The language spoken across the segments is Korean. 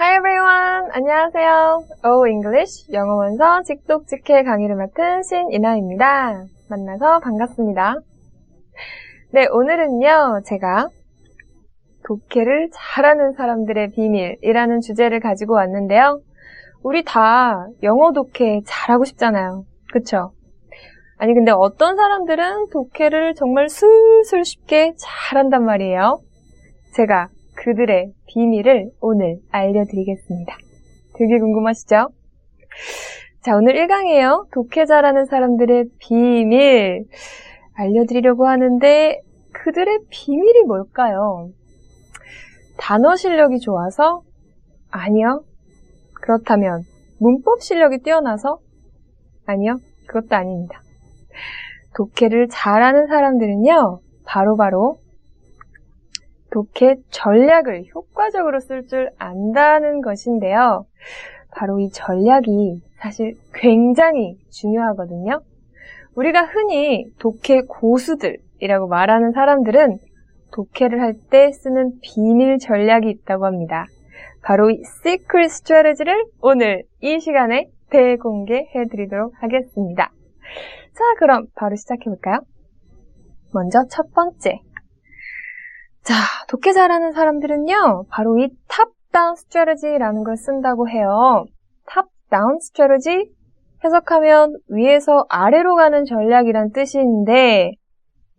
Hi everyone! 안녕하세요. O English 영어 원서 직독 직해 강의를 맡은 신이나입니다. 만나서 반갑습니다. 네, 오늘은요, 제가 독해를 잘하는 사람들의 비밀이라는 주제를 가지고 왔는데요. 우리 다 영어 독해 잘하고 싶잖아요. 그쵸? 아니, 근데 어떤 사람들은 독해를 정말 술술 쉽게 잘한단 말이에요. 제가 그들의 비밀을 오늘 알려드리겠습니다. 되게 궁금하시죠? 자, 오늘 1강이에요. 독해 잘하는 사람들의 비밀 알려드리려고 하는데 그들의 비밀이 뭘까요? 단어 실력이 좋아서? 아니요. 그렇다면 문법 실력이 뛰어나서? 아니요. 그것도 아닙니다. 독해를 잘하는 사람들은요, 바로바로 바로 독해 전략을 효과적으로 쓸 줄 안다는 것인데요. 바로 이 전략이 사실 굉장히 중요하거든요. 우리가 흔히 독해 고수들이라고 말하는 사람들은 독해를 할 때 쓰는 비밀 전략이 있다고 합니다. 바로 이 Secret Strategy를 오늘 이 시간에 대공개해 드리도록 하겠습니다. 자, 그럼 바로 시작해 볼까요? 먼저 첫 번째. 자, 독해 잘하는 사람들은요, 바로 이 탑다운 스트레지라는 걸 쓴다고 해요. 탑다운 스트레지 해석하면 위에서 아래로 가는 전략이란 뜻인데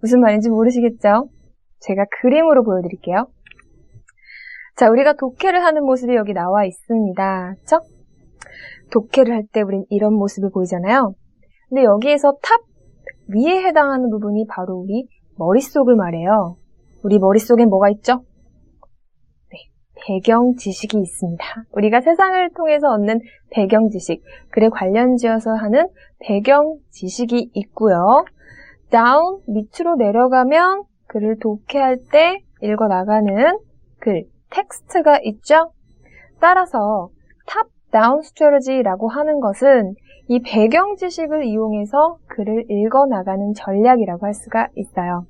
무슨 말인지 모르시겠죠? 제가 그림으로 보여드릴게요. 자, 우리가 독해를 하는 모습이 여기 나와 있습니다. 그쵸? 독해를 할 때 우린 이런 모습을 보이잖아요. 근데 여기에서 탑 위에 해당하는 부분이 바로 우리 머릿속을 말해요. 우리 머릿속엔 뭐가 있죠? 네, 배경 지식이 있습니다. 우리가 세상을 통해서 얻는 배경 지식, 글에 관련 지어서 하는 배경 지식이 있고요. 다운 밑으로 내려가면 글을 독해할 때 읽어 나가는 글, 텍스트가 있죠? 따라서 탑 다운 스트레지라고 하는 것은 이 배경 지식을 이용해서 글을 읽어 나가는 전략이라고 할 수가 있어요.